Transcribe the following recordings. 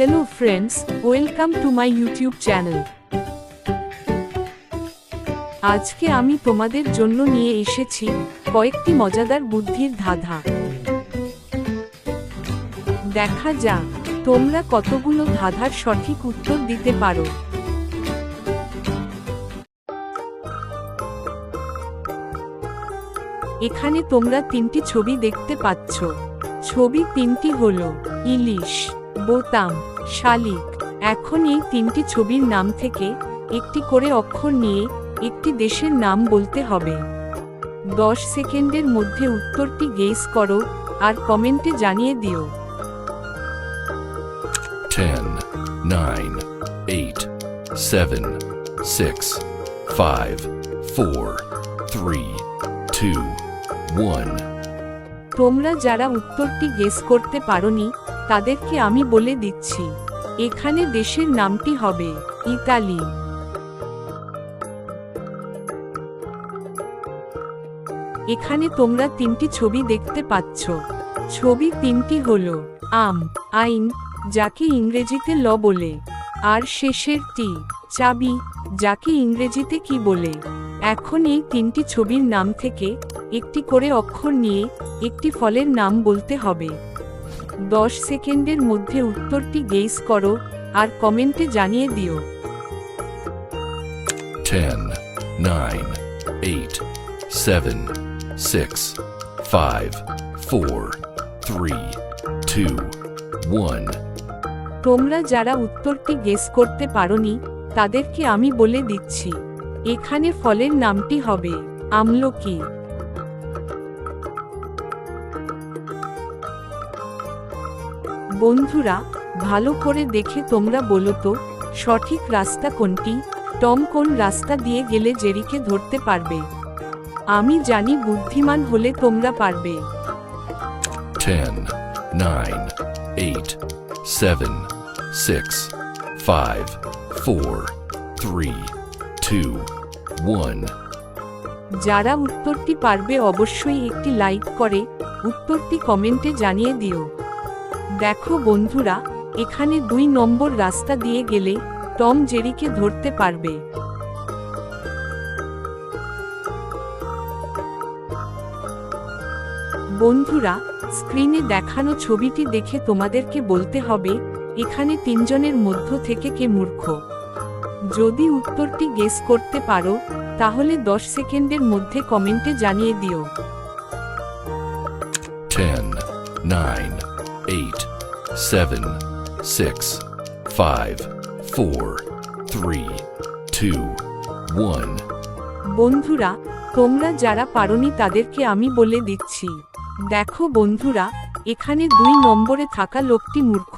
Hello friends welcome to my YouTube channel আজকে আমি তোমাদের জন্য নিয়ে এসেছি কয়েকটি মজাদার বুদ্ধির ধাঁধা। দেখা যাক, তোমরা কতগুলো ধাঁধার সঠিক উত্তর দিতে পারো। এখানে তোমরা তিনটি ছবি দেখতে পাচ্ছ। ছবি তিনটি হলো, ইলিশ। বোতাম শালিক। এখন এই তিনটি ছবির নাম থেকে একটি করে অক্ষর নিয়ে একটি দেশের নাম বলতে হবে। দশ সেকেন্ডের মধ্যে উত্তরটি গেস করো আর কমেন্টে জানিয়ে দিও। 10, 9, 8, 7, 6, 5, 4, 3, 2, 1. তোমরা যারা উত্তরটি গেস করতে পারোনি তাদেরকে আমি বলে দিচ্ছি, এখানে দেশের নামটি হবে ইতালি। এখানে তোমরা তিনটি ছবি দেখতে পাচ্ছ। ছবি তিনটি হলো, আম, আইন, যাকে ইংরেজিতে ল বলে, আর শেষের টি, চাবি, যাকে ইংরেজিতে কি বলে। এখন এই তিনটি ছবির নাম থেকে একটি করে অক্ষর নিয়ে একটি ফলের নাম বলতে হবে। দশ সেকেন্ডের মধ্যে উত্তরটি গেস করো আর কমেন্টে জানিয়ে দিও 10, 9, 8, 7, 6, 5, 4, 3, 2, 1. তোমরা যারা উত্তরটি গেস করতে পারোনি তাদেরকে আমি বলে দিচ্ছি এখানে ফলের নামটি হবে আমলকি বন্ধুরা ভালো করে দেখে তোমরা বলো তো সঠিক রাস্তা কোনটি? টম কোন রাস্তা দিয়ে গেলে জেরিকে ধরতে পারবে? আমি জানি বুদ্ধিমান হলে তোমরা পারবে। 10, 9, 8, 7, 6, 5, 4, 3, 2, 1. যারা উত্তরটি পারবে অবশ্যই একটি লাইক করে উত্তরটি কমেন্টে জানিয়ে দিও। দেখো বন্ধুরা এখানে দুই নম্বর রাস্তা দিয়ে গেলে টম জেরিকে ধরতে পারবে। বন্ধুরা স্ক্রিনে দেখানো ছবিটি দেখে তোমাদেরকে বলতে হবে এখানে তিনজনের মধ্য থেকে কে মূর্খ। যদি উত্তরটি গেস করতে পারো তাহলে দশ সেকেন্ডের মধ্যে কমেন্টে জানিয়ে দিও। 10, 9, 8, 7, 6, 5, 4, 3, 2, 1. বন্ধুরা তোমরা যারা পারোনি তাদেরকে আমি বলে দিচ্ছি। দেখো বন্ধুরা এখানে দুই নম্বরে থাকা লোকটি মূর্খ।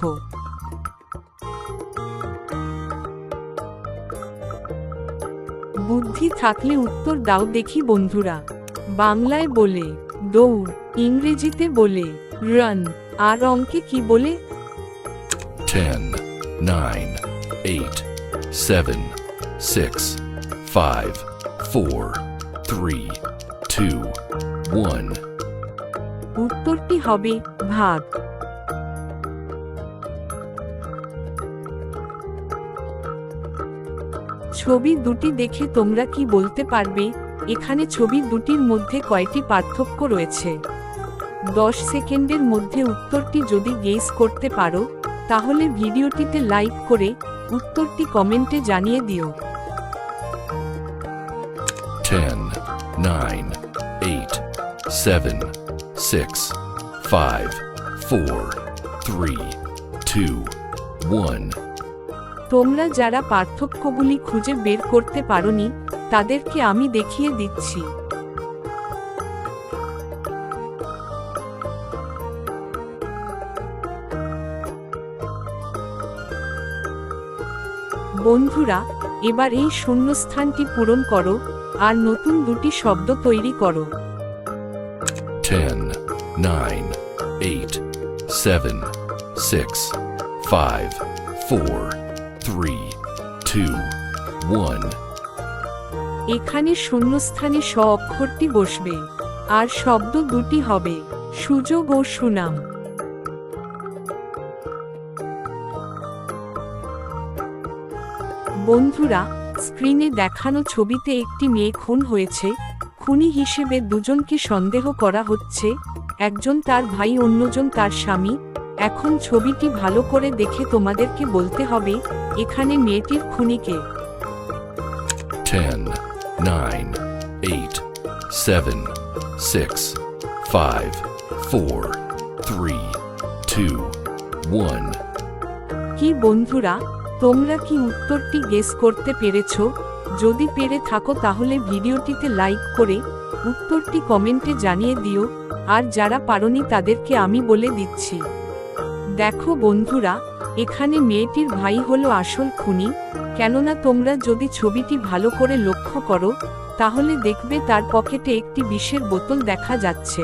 বুদ্ধি থাকলে উত্তর দাও দেখি বন্ধুরা। বাংলায় বলে দৌড় ইংরেজিতে বলে রান আর অঙ্কে কি বলে? 10, 9, 8, 7, 6, 5, 4, 3, 2, 1. উত্তরটি হবে ভাগ। ছবি দুটি দেখে তোমরা কি বলতে পারবে? এখানে ছবি দুটির মধ্যে কয়টি পার্থক্য রয়েছে? দশ সেকেন্ডের মধ্যে উত্তরটি যদি গেস করতে পারো তাহলে ভিডিওটিতে লাইক করে উত্তরটি কমেন্টে জানিয়ে দিও 10, 9, 8, 7, 6, 5, 4, 3, 2, 1. তোমরা যারা পার্থক্যগুলি খুঁজে বের করতে পারোনি তাদেরকে আমি দেখিয়ে দিচ্ছি বন্ধুরা এবার এই শূন্যস্থানটি পূরণ করো আর নতুন দুটি শব্দ তৈরি করো 10, 9, 8, 7, 6, 5, 4, 3, 2, 1. এখানে শূন্যস্থানে স অক্ষরটি বসবে আর শব্দ দুটি হবে সুযোগ ও সুনাম বন্ধুরা স্ক্রিনে দেখানো ছবিতে একটি মেয়ে খুন হয়েছে। খুনি হিসেবে দুজনকে সন্দেহ করা হচ্ছে। একজন তার ভাই অন্যজন তার স্বামী। এখন ছবিটি ভালো করে দেখে তোমাদেরকে বলতে হবে এখানে মেয়েটির খুনিকে 10, 9, 8, 7, 6, 5, 4, 3, 2, 1. কি বন্ধুরা তোমরা কি উত্তরটি গেস করতে পেরেছ? যদি পেরে থাকো তাহলে ভিডিওটিতে লাইক করে উত্তরটি কমেন্টে জানিয়ে দিও, আর যারা পারোনি তাদেরকে আমি বলে দিচ্ছি। দেখো বন্ধুরা, এখানে মেয়েটির ভাই হলো আসল খুনি, কেননা তোমরা যদি ছবিটি ভালো করে লক্ষ্য করো, তাহলে দেখবে তার পকেটে একটি বিষের বোতল দেখা যাচ্ছে।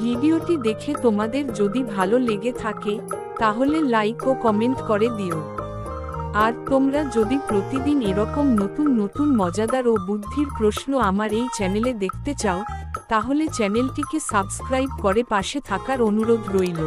ভিডিওটি দেখে তোমাদের যদি ভালো লেগে থাকে তাহলে লাইক ও কমেন্ট করে দিও। আর তোমরা যদি প্রতিদিন এরকম নতুন নতুন মজাদার ও বুদ্ধির প্রশ্ন আমার এই চ্যানেলে দেখতে চাও, তাহলে চ্যানেলটিকে সাবস্ক্রাইব করে পাশে থাকার অনুরোধ রইল।